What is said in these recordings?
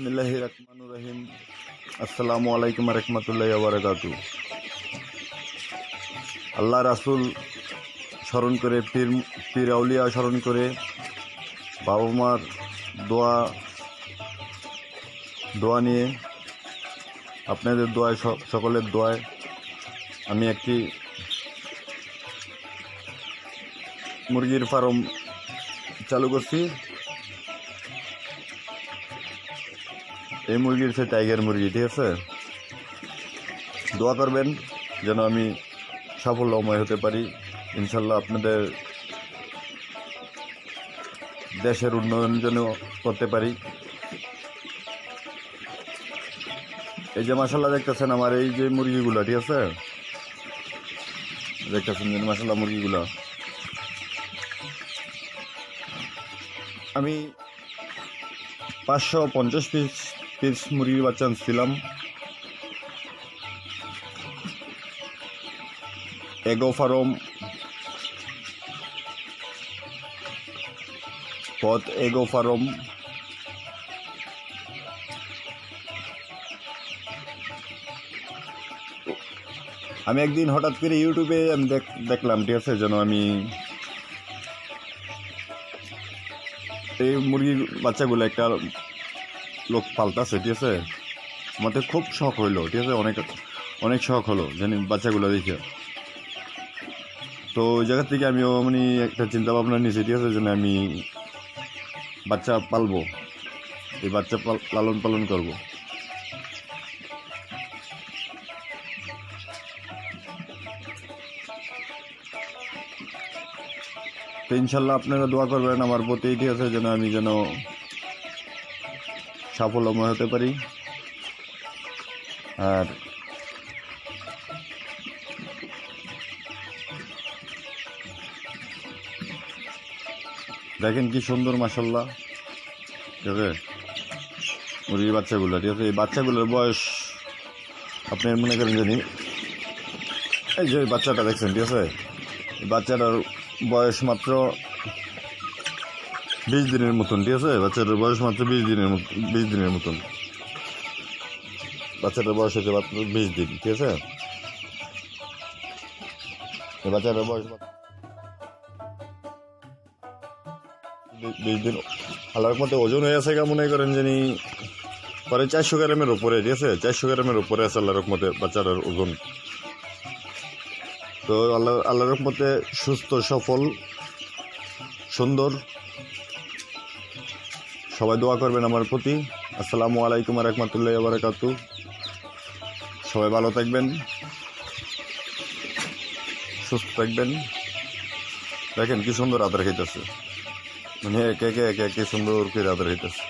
বিসমিল্লাহ রহমান রহিম। আসসালামু আলাইকুম রহমতুল্লাহ বারকাতু আল্লাহ রাসুল স্মরণ করে, পীর পীর আউলিয়া স্মরণ করে, বাবা মার দোয়া দোয়া নিয়ে, আপনাদের দোয়ায় সকলের দোয়ায় আমি একটি মুরগির ফার্ম চালু করছি। এই মুরগির হচ্ছে টাইগার মুরগি, ঠিক আছে? দোয়া করবেন যেন আমি সাফল্যময় হতে পারি। ইনশাল্লাহ আপনাদের দেশের উন্নয়ন যেন করতে পারি। এই যে মাসাল্লাহ দেখতেছেন আমার এই যে মুরগিগুলো, ঠিক আছে? দেখতেছেন যে মাসাল্লাহ মুরগিগুলো। আমি পাঁচশো পঞ্চাশ পিস পিস মুরগির বাচ্চা আনছিলাম এগো ফার্ম পথ এগো ফার্ম আমি একদিন হঠাৎ করে ইউটিউবে আমি দেখ- দেখলাম, ঠিক আছে, যেন আমি এই মুরগির বাচ্চাগুলো একটা লোক পাল্টাছে, ঠিক আছে? আমাদের খুব শখ হইল, ঠিক আছে? অনেক অনেক শখ হলো, জানি বাচ্চাগুলো দেখে। তো ওই জায়গা থেকে আমিও মানে একটা চিন্তা ভাবনা নিয়েছি, ঠিক আছে? যেন আমি বাচ্চা পালবো। এই বাচ্চা লালন পালন করব। তো ইনশাল্লাহ আপনারা দোয়া করবেন আমার প্রতি, ঠিক আছে? যেন আমি যেন সাফল্যময় হতে পারি। আর দেখেন কি সুন্দর মাসাল্লাহ ঠিক আছে? মুরগির বাচ্চাগুলো, ঠিক আছে? এই বাচ্চাগুলোর বয়স আপনি মনে করেন জানি এই যে বাচ্চাটা দেখছেন, ঠিক আছে? এই বাচ্চাটার বয়স মাত্র বিশ দিনের মতন, ঠিক আছে? বাচ্চাটার বয়স মাত্র বিশ দিনের বিশ দিনের মতন। বাচ্চাটার বয়স হচ্ছে মাত্র বিশ দিন, ঠিক আছে? বাচ্চাটার বয়স বিশ দিন। আল্লাহর মধ্যে ওজন হয়ে আছে মনে করেন জানি পরে চারশো গ্রামের উপরে, ঠিক আছে? চারশো গ্রামের উপরে আছে আল্লাহর মধ্যে বাচ্চাটার ওজন। তো আল্লাহ আল্লাহর মধ্যে সুস্থ, সফল, সুন্দর সবাই দোয়া করবেন আমার প্রতি। আসসালামু আলাইকুম রহমতুল্লাহ বারাকাতু সবাই ভালো থাকবেন, সুস্থ থাকবেন। দেখেন কি সুন্দর আদর খাইতেছে মানে একে একে একে একে সুন্দর করে আদর খাইতেছে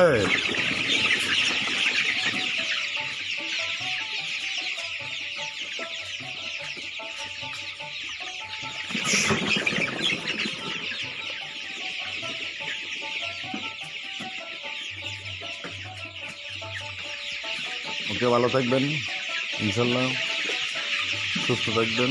Hey. ওকে ভালো থাকবেন ইনশাল্লাহ সুস্থ থাকবেন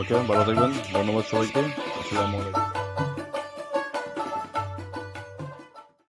ওকে ভালো থাকবেন। ধন্যবাদ সবাইকে। আসসালামু আলাইকুম।